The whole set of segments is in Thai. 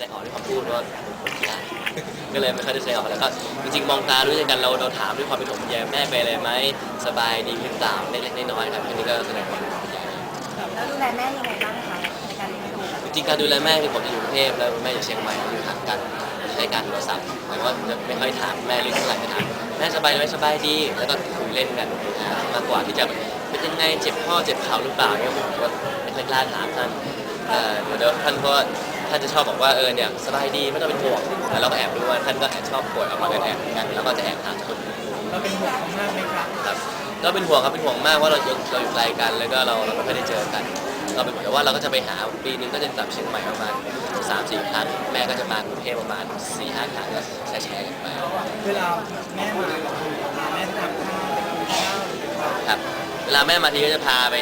ใจออกด้วยคำพูดว่าเป็นคนขี้อายก็เลยไม่ค่อยได้แสดงออกแล้วก็จริงๆมองตาด้วยกันเราเราถามด้วยความเป็นห่วงเป็นใยแม่ไปนอะไรไหมสบายดีหรือเปล่าเล็กๆน้อยๆครับแค่นี้ก็แสดงความเป็นห่วงเป็นใยแล้วดูแลแม่ยังไงบ้างคะในการเลี้ยงดูจริงๆการดูแลแม่คือผมจะอยู่กรุงเทพแล้วแม่อยู่เชียงใหม่อยู่ห่างกันใช้การโทรศัพท์หมายว่าจะไม่ค่อยถามแม่เรื่องเท่าไหร่จะถามแม่สบายไหมสบายดีแล้วก็คุยเล่นกันนะมากกว่าที่จะเป็นยังไงเจ็บข้อเจ็บเข่าหรือเปล่าเนี่ยผมก็ไม่ค่อยกล้าถามท่านเอ่อเดี๋ยวเดี๋ยวท่านก็ ท่านจะชอบบอกว่าเออเนี่ยสบายดีไม่ต้องเป็นห่วงแล้วเราก็แอบดูว่าท่านก็แอบชอบป่วยออกมาแอบๆเหมือนกันแล้วก็จะแอบถามคนเราเป็นห่วงเขามากไหมครับครับก็เป็นห่วงครับเป็นห่วงมากว่าเราอยู่เราอยู่ไกลกันแล้วก็เราเราไม่ค่อยได้เจอกัน เราเป็นห่วงแต่ว่าเราก็จะไปหาปีนึงก็จะกลับเชียงใหม่ประมาณสามสี่ครั้งแม่ก็จะมากรุงเทพประมาณสี่ห้าครั้งก็แชร์แชร์กันไปเวลาแม่มาพาแม่ไปทานข้าวไปกินข้าวหรือไปทานครับเวลาแม่มาทีก็จะพาไป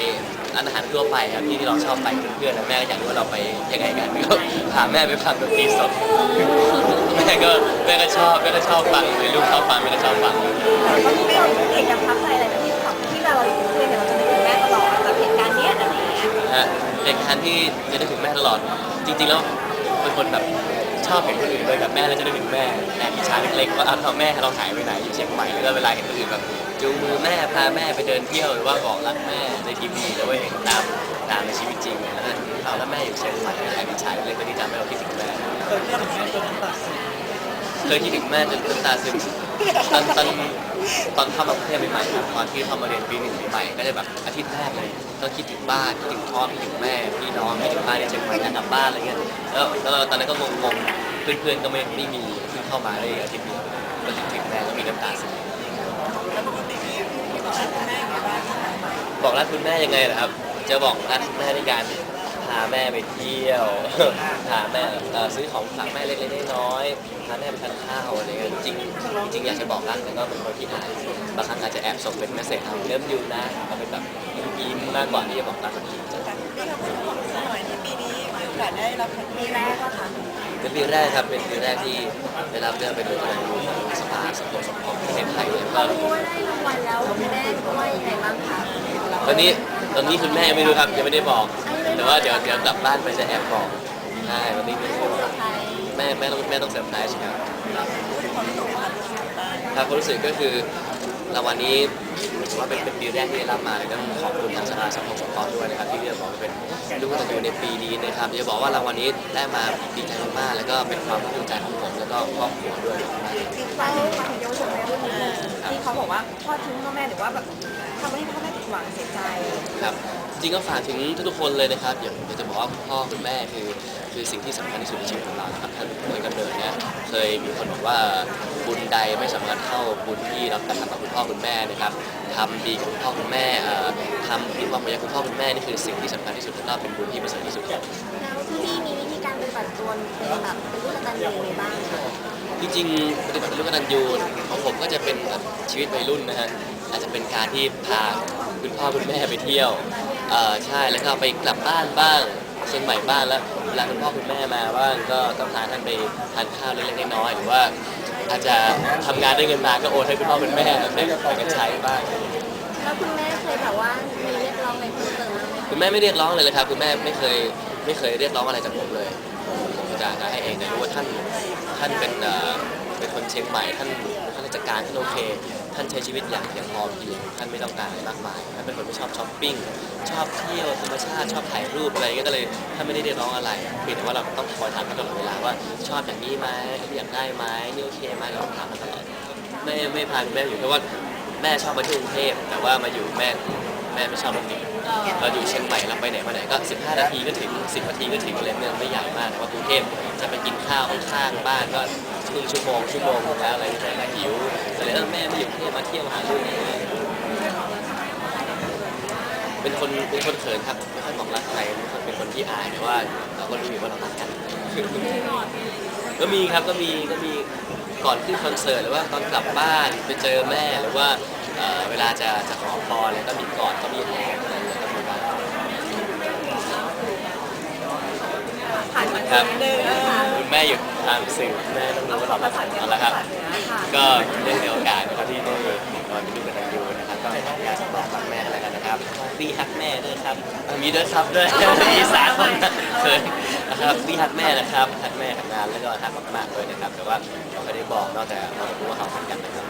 ร้านอาหารทั่วไปครับที่ที่เราชอบไปกับเพื่อนๆแล้วแม่ก็อยากรู้ว่าเราไปยังไงกันก็พาแม่ไปฟังดนตรีสดแม่ก็แม่ก็ชอบแม่ก็ชอบฟังเลยลูกชอบฟังแม่ก็ชอบฟังเขามีไม่เอกยังพักใจอะไรนะที่แบบที่เราอยู่กรุงเทพเนี่ยเราจะนึกถึงแม่ตลอดแบบเหตุการณ์เนี้ยอะไรอย่างเงี้ยนะฮะเด็กคันที่จะนึกถึงแม่ตลอด จริง ๆ แล้วเป็นคนแบบชอบเห็นคนอื่นเลยกับแม่แล้วจะนึกถึงแม่แอบอิจฉาเล็กๆว่าอ้าวเราแม่เราหายไปไหนอยู่เชียงใหม่แล้วก็เวลาเห็นคนอื่นแบบ จูงมือแม่พาแม่ไปเดินเที่ยวหรือว่าบอกรักแม่ในทีวีหรือว่าเห็นตามตามในชีวิตจริงเนี่ยแล้วเอาแล้วแม่อยู่เชียงใหม่แอบอิจฉาเล็กๆก็ที่ทำให้เราคิดถึงแม่เคยคิดถึงแม่จนน้ำตาซึมเคยคิดถึงแม่จนน้ำตาซึมตอนตอนตอนเข้ามากรุงเทพใหม่ๆครับตอนที่เข้ามาเรียนปีหนึ่งใหม่ก็จะแบบอาทิตย์แรกเลยต้องคิดถึงบ้านคิดถึงพ่อคิดถึงแม่พี่น้องคิดถึงบ้านในเชียงใหม่อยากกลับบ้านอะไรเงี้ยแล้วแล้วตอนนั้นก็งงๆเพื่อนๆก็ไม่ไม่มีเพิ่งเข้ามาได้อาทิตย์เดียวก็คิดถึงแม่ก็มีน้ำตาซึม บอกรักคุณแม่ยังไงล่ะครับ จะบอกรักแม่ในการพาแม่ไปเที่ยว พาแม่เอ่อซื้อของฝากแม่เล็กๆน้อยๆพาแม่ไปทานข้าวอะไรเงี้ยจริงๆจริงๆอยากจะบอกรักแต่ก็เป็นคนที่อายบางครั้งอาจจะแอบส่งเป็นเมสเซจเอาเริ่มยูนะเอาเป็นแบบยิ้มๆมากกว่าที่จะบอกรักคนอื่นสมัยที่ปีนี้มีโอกาสได้รับปีแรกก็ค่ะ เป็นปีแรกครับเป็นปีแรกที่ได้รับเลือกเป็นตัวแทนของสภาสังคมสังคมประเทศไทยเนี่ยก็รู้ว่าได้รางวัลแล้วคุณแม่ว่ายังไงบ้างคะตอนนี้ตอนนี้คุณแม่ไม่รู้ครับยังไม่ได้บอก แต่ว่าเดี๋ยวเดี๋ยวกลับบ้านไปจะแอบบอกใช่วันนี้ไม่ได้บอกแม่แม่ต้องแม่ต้องเซอร์ไพรส์ครับครับความรู้สึกก็คือ รางวัลนี้ถือว่าเป็นเป็นปีแรกที่ได้รับมาเลยก็ขอบคุณทางสภาสังคมสงเคราะห์ด้วยนะครับที่เลือกบอกเป็นลูกกตัญญูในปีนี้นะครับจะบอกว่ารางวัลนี้ได้มาดีใจมากๆแล้วก็เป็นความภาคภูมิใจของผมแล้วก็ครอบครัวด้วยเล่ามาถึงเยาวชนวัยรุ่นนิดนึงที่เขาบอกว่าพ่อทิ้งพ่อแม่หรือว่าแบบทำให้พ่อแม่ หวังเสียใจครับจริงๆก็ฝากถึงทุกๆคนเลยนะครับอยากอยากจะบอกว่าคุณพ่อคุณแม่คือคือสิ่งที่สำคัญที่สุดในชีวิตของเรานะครับท่านเคยกำเนิดเนี่ยเคยมีคนบอกว่าบุญใดไม่สำคัญเท่าบุญที่เรากระทำกับคุณพ่อคุณแม่นะครับทำดีกับคุณพ่อคุณแม่เอ่อทำที่ความประโยชน์คุณพ่อคุณแม่นี่คือสิ่งที่สำคัญที่สุดและก็เป็นบุญที่ประเสริฐที่สุดครับ แล้วที่นี่มีวิธีการปฏิบัติตัวเป็นแบบเป็นลูกกตัญญูยังไงบ้างคะจริงๆปฏิบัติลูกกตัญญูของผมก็จะเป็นแบบชีวิตวัยรุ่นนะฮะอาจจะเป็นการที่พา คุณพ่อคุณแม่ไปเที่ยวเอ่อใช่แล้วก็ไปกลับบ้านบ้างเชียงใหม่บ้างแล้วเวลาคุณพ่อคุณแม่มาบ้างก็ก็พาท่านไปทานข้าวเล็กๆน้อยๆหรือว่า อาจจะทำงานได้เงินมาก็โอนให้คุณพ่อคุณแม่ได้ไปกันใช้บ้าง แล้วคุณแม่เคยแบบว่ามีเรียกร้องอะไรเพิ่มเติมบ้างไหมคะคุณแม่ไม่เรียกร้องเลยเลยครับคุณแม่ไม่เคยไม่เคยเรียกร้องอะไรจากผมเลยผมจะจะให้เองแต่รู้ว่าท่านท่านเป็นเอ่อเป็นคนเชียงใหม่ท่านท่านราชการท่านโอเค ท่านใช้ชีวิตอย่างอย่างพอเพียงท่านไม่ต้องการอะไรมากมายท่านเป็นคนไม่ชอบช้อปปิ้งชอบเที่ยวธรรมชาติชอบถ่ายรูปอะไรก็เลยท่านไม่ได้เรียกร้องอะไรเพียงแต่ว่าเราต้องคอยถามตลอดเวลาว่าชอบอย่างนี้ไหมอยากได้ไหมนี่โอเคไหมเราต้องถามตลอดไม่ไม่พาคุณแม่อยู่เพราะว่าแม่ชอบมาที่กรุงเทพแต่ว่ามาอยู่แม่แม่ไม่ชอบตรงนี้เราอยู่เชียงใหม่เราไปไหนมาไหนก็ 15 นาทีก็ถึง 10 นาทีก็ถึงเลยเมืองไม่ใหญ่มากแต่ว่ากรุงเทพ จะไปกินข้าวข้างๆบ้านก็ครึ่งชั่วโมงชั่วโมงแล้วอะไรแต่ละหิวแต่เลยเออแม่ไม่อยู่กรุงเทพมาเที่ยวหาลูกเป็นคนเป็นคนเขินครับไม่ค่อยบอกรักใครเป็นคนที่อายแต่ว่าเราก็รู้อยู่ว่าเรารักกันก็มีครับก็มีก็มีก่อนขึ้นคอนเสิร์ตหรือว่าตอนกลับบ้านไปเจอแม่หรือว่าเอ่อเวลาจะจะขอพรอะไรก็มีกอดก็มีหอม ผ่านมาครับเนนะคุณแม่อยู่ตามสื่อแม่ต้องรู้ว่าเรามาทำแล้วครับ ก็ได้มีโอกาสนะครับที่ได้นอนเป็นลูกันยูนะครับก็อยาการบอกรักแม่อะไรกันนะครับดีฮักแม่ด้วยครับมีด้วยครับด้วยอีสานเคยนะครับดีฮักแม่นะครับฮักแม่ทำงานแล้วก็ฮักมากๆด้วยนะครับ แต่ว่าเขาไม่ได้บอกนอกจากเรารู้ว่าเขาทำกันนะครับ